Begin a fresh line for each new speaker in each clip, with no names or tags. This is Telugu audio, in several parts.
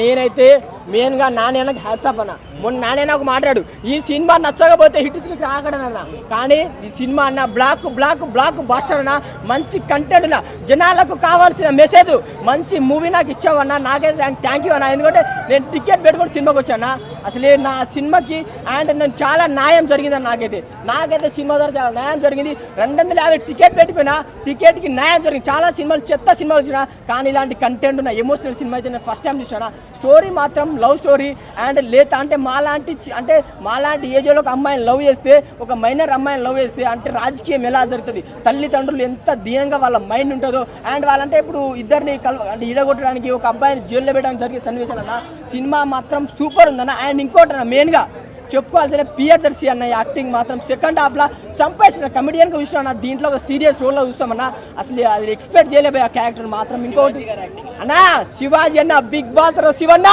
నేనైతే మెయిన్గా నాన్న నాణ్యానికి హ్యాట్సాప్ అన్న. మొన్న నాణ్య నాకు మాట్లాడు ఈ సినిమా నచ్చకపోతే హిట్ త్రీకి రాకడనన్న కానీ ఈ సినిమా అన్న బ్లాక్ బ్లాక్ బ్లాక్ బాస్టర్ అన్న మంచి కంటెంట్ జనాలకు కావాల్సిన మెసేజ్ మంచి మూవీ నాకు ఇచ్చావన్నా నాకైతే థ్యాంక్ యూ అన్న. ఎందుకంటే నేను టికెట్ పెట్టుకొని సినిమాకి వచ్చాన అసలు నా సినిమాకి అండ్ నేను చాలా న్యాయం జరిగింది నాకైతే. నాకైతే సినిమా ద్వారా చాలా న్యాయం జరిగింది. రెండు వందల యాభై టికెట్ పెట్టిపోయినా టికెట్కి న్యాయం జరిగింది. చాలా సినిమాలు చెత్త సినిమాలు వచ్చినా కానీ ఇలాంటి కంటెంట్ ఉన్న ఎమోషనల్ సినిమా అయితే నేను ఫస్ట్ టైం చూసాను స్టోరీ మాత్రం లవ్ స్టోరీ అండ్ లేత అంటే మా మాలాంటి అంటే మాలాంటి ఏజ్లో ఒక అమ్మాయిని లవ్ చేస్తే ఒక మైనర్ అమ్మాయిని లవ్ చేస్తే అంటే రాజకీయం ఎలా జరుగుతుంది? తల్లిదండ్రులు ఎంత దీనంగా వాళ్ళ మైండ్ ఉంటుందో అండ్ వాళ్ళంటే ఇప్పుడు ఇద్దరిని కల్ అంటే ఇడగొట్టడానికి ఒక అబ్బాయిని జైల్లో పెట్టడానికి జరిగే సన్నివేశాలు అన్న సినిమా మాత్రం సూపర్ ఉందన్న. అండ్ ఇంకోటి అన్న మెయిన్గా చెప్పుకోవాల్సిన పియర్దర్శి అన్న యాక్టింగ్ మాత్రం సెకండ్ హాఫ్ లా చంపేసిన కమెడియన్గా చూసిన దీంట్లో ఒక సీరియస్ రోల్లో చూస్తామన్నా అసలు అది ఎక్స్పెక్ట్ చేయలేబోయే ఆ క్యారెక్టర్ మాత్రం. ఇంకోటి అన్నా శివాజీ అన్న బిగ్ బాస్ శివన్న!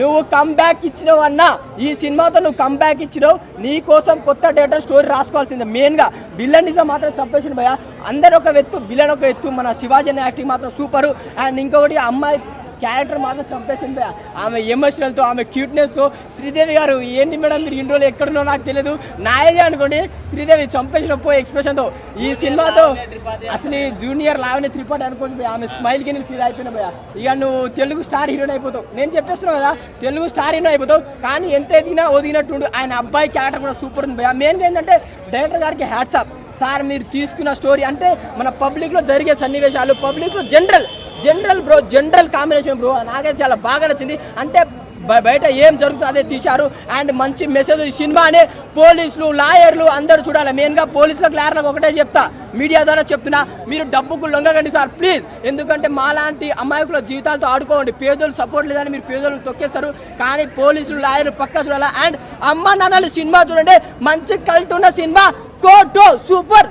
నువ్వు కంబ్యాక్ ఇచ్చినావు అన్న. ఈ సినిమాతో నువ్వు కంబ్యాక్ ఇచ్చినావు. నీ కోసం కొత్త డేటా స్టోరీ రాసుకోవాల్సిందే. మెయిన్గా విలనిజం మాత్రం చంపేసిన భయ అందరు ఒక ఎత్తు విలన్ ఒక ఎత్తు. మన శివాజీ యాక్టింగ్ మాత్రం సూపరు అండ్ ఇంకొకటి అమ్మాయి క్యారెక్టర్ మాత్రం చంపేసింది? ఆమె ఎమోషనల్తో ఆమె క్యూట్నెస్తో శ్రీదేవి గారు ఏంటి మేడం మీరు ఇన్ని రోజులు ఎక్కడున్నో నాకు తెలియదు నాయదే అనుకోండి శ్రీదేవి చంపేసిన పోయి ఎక్స్ప్రెషన్తో ఈ సినిమాతో అసలు జూనియర్ లావణ్య త్రిపాఠి అనుకోవచ్చు భయ్యా. ఆమె స్మైల్కి నేను ఫీల్ అయిపోయినా భయ ఇక నువ్వు తెలుగు స్టార్ హీరోయిన్ అయిపోతావు. నేను చెప్పేస్తున్నావు కదా తెలుగు స్టార్ హీరోయిన్ అయిపోతావు. కానీ ఎంత ఎదిగినా ఒదిగినట్టుండు. ఆయన అబ్బాయి క్యారెక్టర్ కూడా సూపర్ ఉంది భయ్యా. మెయిన్గా ఏంటంటే డైరెక్టర్ గారికి హ్యాట్సాప్ సార్ మీరు తీసుకున్న స్టోరీ అంటే మన పబ్లిక్లో జరిగే సన్నివేశాలు పబ్లిక్లో general general bro general combination bro నాకైతే చాలా బాగా నచ్చింది. అంటే బ- బయట ఏం జరుగుతుందో అదే తీశారు. అండ్ మంచి మెసేజ్ ఈ సినిమానే పోలీసులు లాయర్లు అందరూ చూడాలి. మెయిన్గా పోలీసులకు లాయర్లకు ఒకటే చెప్తా. మీడియా ద్వారా చెప్తున్నా మీరు డబ్బుకు లొంగకండి సార్ ప్లీజ్. ఎందుకంటే మాలాంటి అమాయకుల జీవితాలతో ఆడుకోండి. పేదోళ్ళు సపోర్ట్ లేదని మీరు పేదోళ్ళు తొక్కేస్తారు. కానీ పోలీసులు లాయర్లు పక్క చూడాలా? అండ్ అమ్మ నాన్నలు సినిమా చూడండి. మంచి కల్ట్ ఉన్న సినిమా కోటో సూపర్!